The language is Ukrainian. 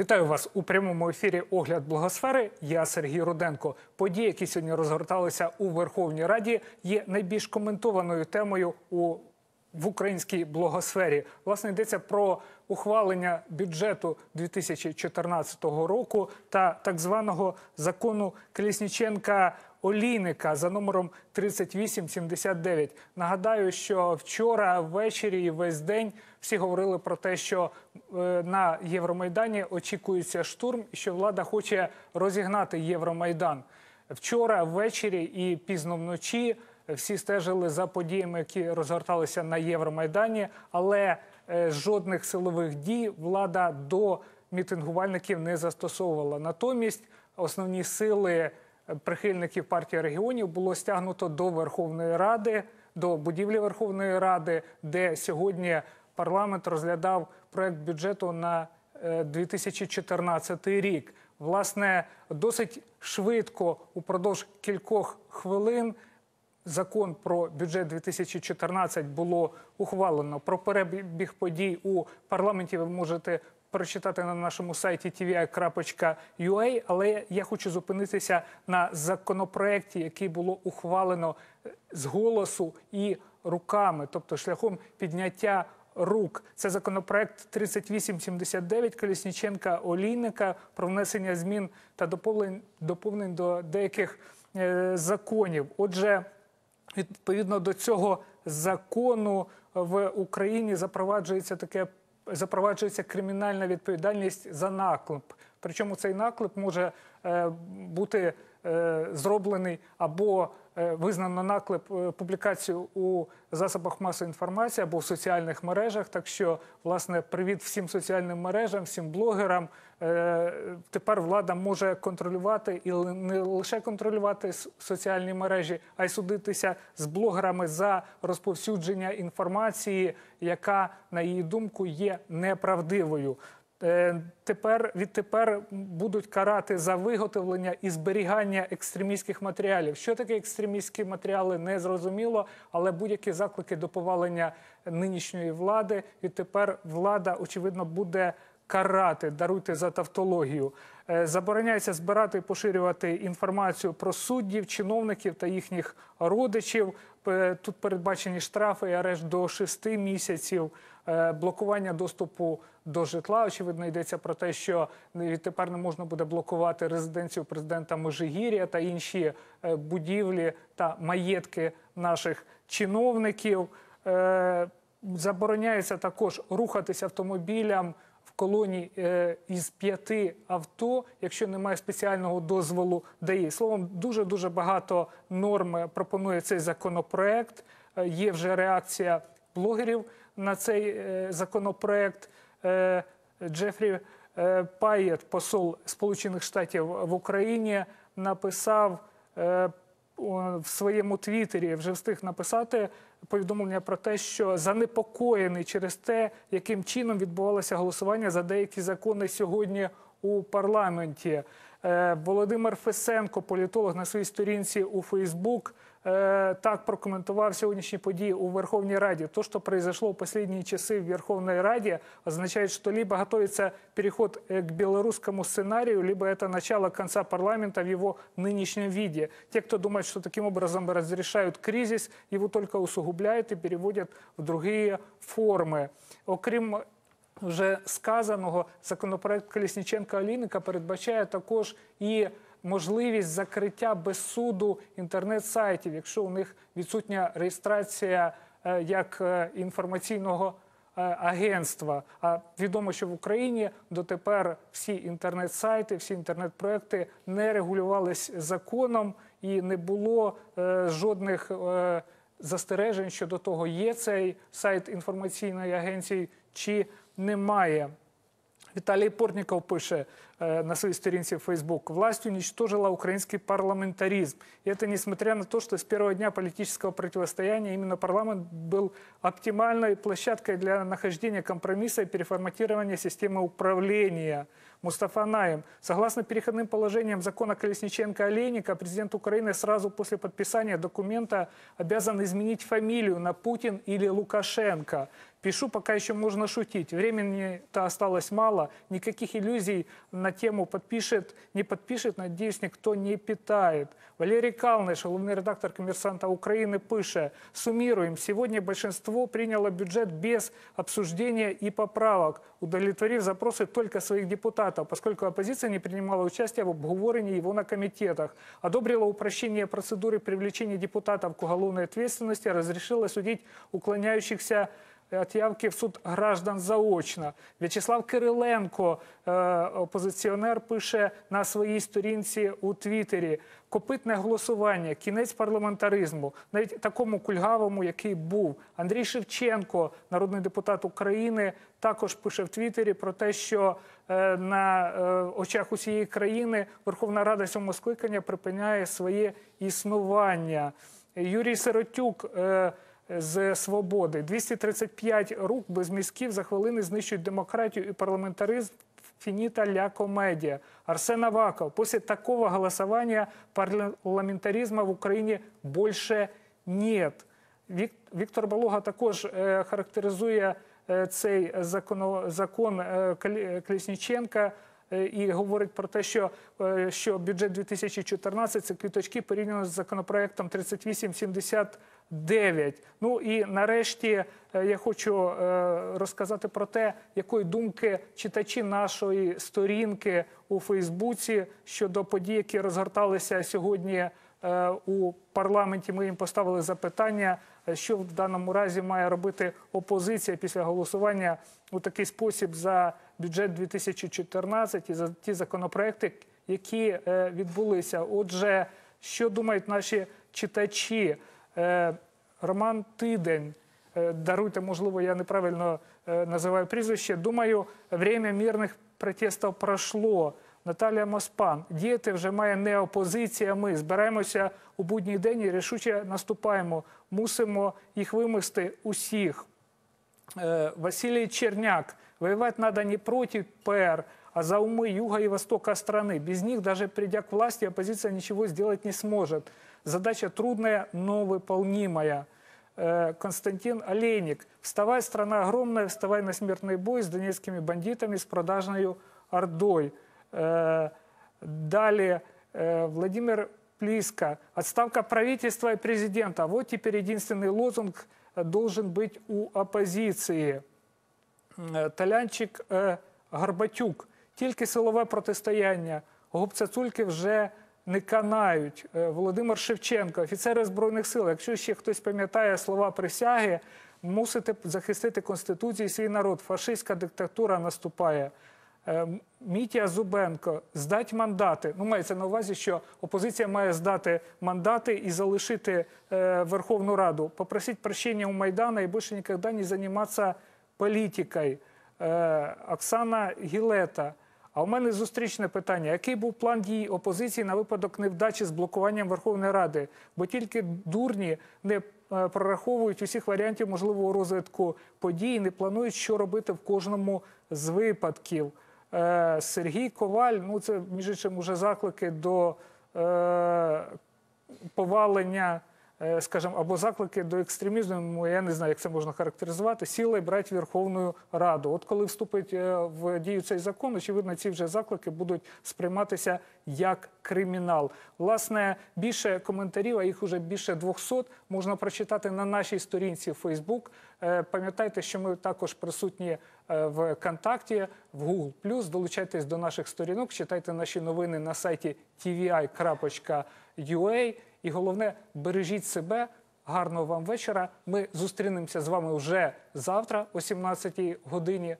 Вітаю вас у прямому ефірі Огляд Благосфери. Я Сергій Руденко. Події, які сьогодні розгорталися у Верховній Раді, є найбільш коментованою темою у в українській блогосфері. Власне йдеться про ухвалення бюджету 2014 року та так званого закону Колісніченка Олійника за номером 3879. Нагадаю, що вчора ввечері і весь день всі говорили про те, що е, на Євромайдані очікується штурм, і що влада хоче розігнати Євромайдан. Вчора ввечері і пізно вночі всі стежили за подіями, які розгорталися на Євромайдані, але е, жодних силових дій влада до мітингувальників не застосовувала. Натомість основні сили е, прихильників партії регіонів було стягнуто до Верховної Ради, до будівлі Верховної Ради, де сьогодні парламент розглядав проект бюджету на е, 2014 рік. Власне, досить швидко упродовж кількох хвилин закон про бюджет 2014 було ухвалено. Про перебіг подій у парламенті ви можете прочитати на нашому сайті tvi.ua, але я хочу зупинитися на законопроекті, який було ухвалено е, з голосу і руками, тобто шляхом підняття рук. Це законопроект 3879 Колісніченка Олійника про внесення змін та доповнень, доповнень до деяких е, законів. Отже, відповідно до цього закону в Україні запроваджується таке запроваджується кримінальна відповідальність за наклеп. Причому цей наклеп може е, бути е, зроблений або е, визнано наклеп е, публікацію у засобах масової інформації або в соціальних мережах. Так що, власне, привіт всім соціальним мережам, всім блогерам. Е, тепер влада може контролювати і не лише контролювати соціальні мережі, а й судитися з блогерами за розповсюдження інформації, яка, на її думку, є неправдивою. Е, Тепер відтепер будуть карати за виготовлення і зберігання екстремістських матеріалів. Що таке екстремістські матеріали, не зрозуміло, але будь-які заклики до повалення нинішньої влади відтепер влада очевидно буде карати, даруйте за тавтологію. Е, Забороняється збирати і поширювати інформацію про суддів, чиновників та їхніх родичів. Е, Тут передбачені штрафи і арешт до 6 місяців, Е, блокування доступу до житла. Очевидно, йдеться про те, що відтепер не можна буде блокувати резиденцію президента Межигір'я та інші будівлі та маєтки наших чиновників. Забороняється також рухатися автомобілям в колоні е, із п'яти авто, якщо немає спеціального дозволу ДАІ. Словом, дуже дуже багато норм пропонує цей законопроект. Е, Є вже реакція блогерів на цей е, законопроект. Джефрі Паєт, посол Сполучених Штатів в Україні, написав в своєму твіттері вже встиг написати повідомлення про те, що занепокоєний через те, яким чином відбувалося голосування за деякі закони сьогодні у парламенті. Е, Володимир Фесенко, політолог на своїй сторінці у Фейсбук, так прокомментовал сегодняшние події у Верховной Раде. То, что произошло в последние часы в Верховной Раде, означает, что либо готовится переход э, к белорусскому сценарию, либо это начало конца парламента в его нынешнем виде. Те, кто думает, что таким образом разрешают кризис, его только усугубляют и переводят в другие формы. Окрім вже сказаного, законопроект Колісніченка Олійника передбачає також і можливість закриття без суду інтернет-сайтів, якщо у них відсутня реєстрація е, як е, інформаційного е, агентства. А відомо, що в Україні дотепер всі інтернет-сайти, всі інтернет-проекти не регулювались законом і не було жодних. застережень щодо того, є цей сайт інформаційної агенції чи немає. Віталій Портніков пише э, на своей сторінці в Facebook. «Власть уничтожила украинский парламентаризм. И это несмотря на то, что с первого дня политического противостояния именно парламент был оптимальной площадкой для нахождения компромисса и переформатирования системы управления. Мустафа Наем. Согласно переходным положениям закона Колесниченко-Олейника, президент Украины сразу после подписания документа обязан изменить фамилию на Путин или Лукашенко. Пишу, пока еще можно шутить. Времени-то осталось мало. Никаких иллюзий на тему подпишет, не подпишет, надеюсь, никто не питает. Валерий Калныш, главный редактор «Коммерсанта Украины», пише. Суммируем. Сегодня большинство приняло бюджет без обсуждения и поправок, удовлетворив запросы только своих депутатов, поскольку оппозиция не принимала участия в обговорении его на комитетах. Одобрила упрощение процедуры привлечения депутатов к уголовной ответственности, разрешила судить уклоняющихся от явки в суд граждан заочно. В'ячеслав Кириленко, е, опозиціонер, пише на своїй сторінці у Твіттері «Копитне голосування, кінець парламентаризму, навіть такому кульгавому, який був. Андрій Шевченко, народний депутат України, також пише в Твіттері про те, що е, на е, очах усієї країни Верховна Рада сьомого скликання припиняє своє існування. Юрій Сиротюк. З свободи. 235 рук без мізків за хвилини знищують демократію і парламентаризм. Финита ля комедия. Арсен Аваков. После такого голосования парламентаризма в Україні більше нет. Віктор Балога також е, характеризує е, цей закон е, Колесніченка і говорить про те, що, е, що бюджет 2014 – це квіточки порівняно з законопроектом 3879. Ну і нарешті е, я хочу е, розказати про те, якої думки читачі нашої сторінки у Фейсбуці щодо подій, які розгорталися сьогодні е, у парламенті. Ми їм поставили запитання, е, що в даному разі має робити опозиція після голосування у такий спосіб за бюджет 2014 і за ті законопроекти, які е, відбулися. Отже, що думають наші читачі? Е, Роман Тидень. Е, Даруйте, можливо, я неправильно е, називаю прізвище. Думаю, время мирних протестів пройшло. Наталія Моспан. Діяти вже має не опозиція. Ми збираємося у будній день і рішуче наступаємо. Мусимо їх вимести усіх. Э, Василий Черняк. Воевать надо не против ПР, а за умы юга и востока страны. Без них, даже придя к власти, оппозиция ничего сделать не сможет. Задача трудная, но выполнимая. Э, Константин Олейник. Вставай, страна огромная, вставай на смертный бой с донецкими бандитами, с продажной ордой. Э, Далее э, Владимир Плиска. Отставка правительства и президента. Вот теперь единственный лозунг э, должен быть у оппозиции. Е, Талянчик е, Гарбатюк. Тільки силове протистояння. Губцацульки вже не канають. Е, Володимир Шевченко, офіцери Збройних сил. Якщо ще хтось пам'ятає слова присяги, мусите захистити Конституцію і свій народ. Фашистська диктатура наступає. Е, Мітя Зубенко здать мандати. Ну, мається на увазі, що опозиція має здати мандати і залишити е, Верховну Раду. Попросить прощення у Майдана і більше ніколи не займатися політикою. Е, Оксана Гілета. А у мене зустрічне питання: який був план дій опозиції на випадок невдачі з блокуванням Верховної Ради? Бо тільки дурні не прораховують усіх варіантів можливого розвитку подій, і не планують, що робити в кожному з випадків. Е, Сергій Коваль, ну це між іншим уже заклики до е, повалення, скажімо, або заклики до екстремізму, я не знаю, як це можна характеризувати, сіли брати Верховну Раду. От коли вступить е, в дію цей закон, очевидно, ці вже заклики будуть сприйматися як кримінал. Власне, більше коментарів, а їх уже більше 200, можна прочитати на нашій сторінці Facebook. Е, Пам'ятайте, що ми також присутні е, в Контакті, в Google+. Долучайтесь до наших сторінок, читайте наші новини на сайті tvi.ua. І головне, бережіть себе. Гарного вам вечора. Ми зустрінемося з вами вже завтра о 17 годині.